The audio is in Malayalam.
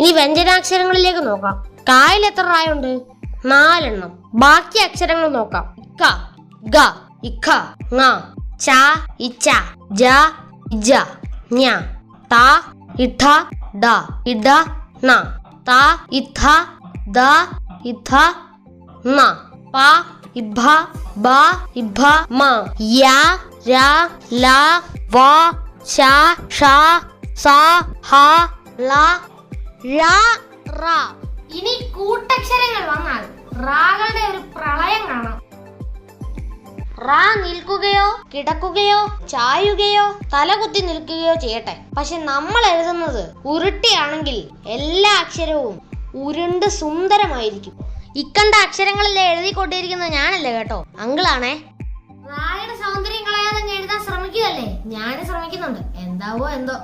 ഇനി വ്യഞ്ജനാക്ഷരങ്ങളിലേക്ക് നോക്കാം. കായിൽ എത്ര റായുണ്ട് നാലെണ്ണം. ബാക്കി അക്ഷരങ്ങൾ നോക്കാം. ക ഗ ഇഖ ങ ച ഇച്ച ജ ഇജ ഞ ത ഇഠ ദ ഇഡ ന ത ഇഥ ദ ഇഥ ന പ ഇഭ ബ ഇഭ മ യ ര ല വ ശ ഷ സ ഹ ല ഇനി കൂട്ടക്ഷരങ്ങൾ വന്നാൽ റാകളുടെ ഒരു പ്രളയം കാണാം. റാ നിൽക്കുകയോ കിടക്കുകയോ ചായുകയോ തലകുത്തി നിൽക്കുകയോ ചെയ്യട്ടെ. പക്ഷെ നമ്മൾ എഴുതുന്നത് ഉരുട്ടിയാണെങ്കിൽ എല്ലാ അക്ഷരവും ഉരുണ്ട് സുന്ദരമായിരിക്കും. ഇക്കണ്ട അക്ഷരങ്ങളല്ലേ എഴുതിക്കൊണ്ടിരിക്കുന്നത് ഞാനല്ലേ കേട്ടോ? അങ്കിളാണേ. റായുടെ സൗന്ദര്യം കളയാതെ എഴുതാൻ ശ്രമിക്കുകയല്ലേ? ഞാൻ ശ്രമിക്കുന്നുണ്ട്. എന്താവോ എന്തോ.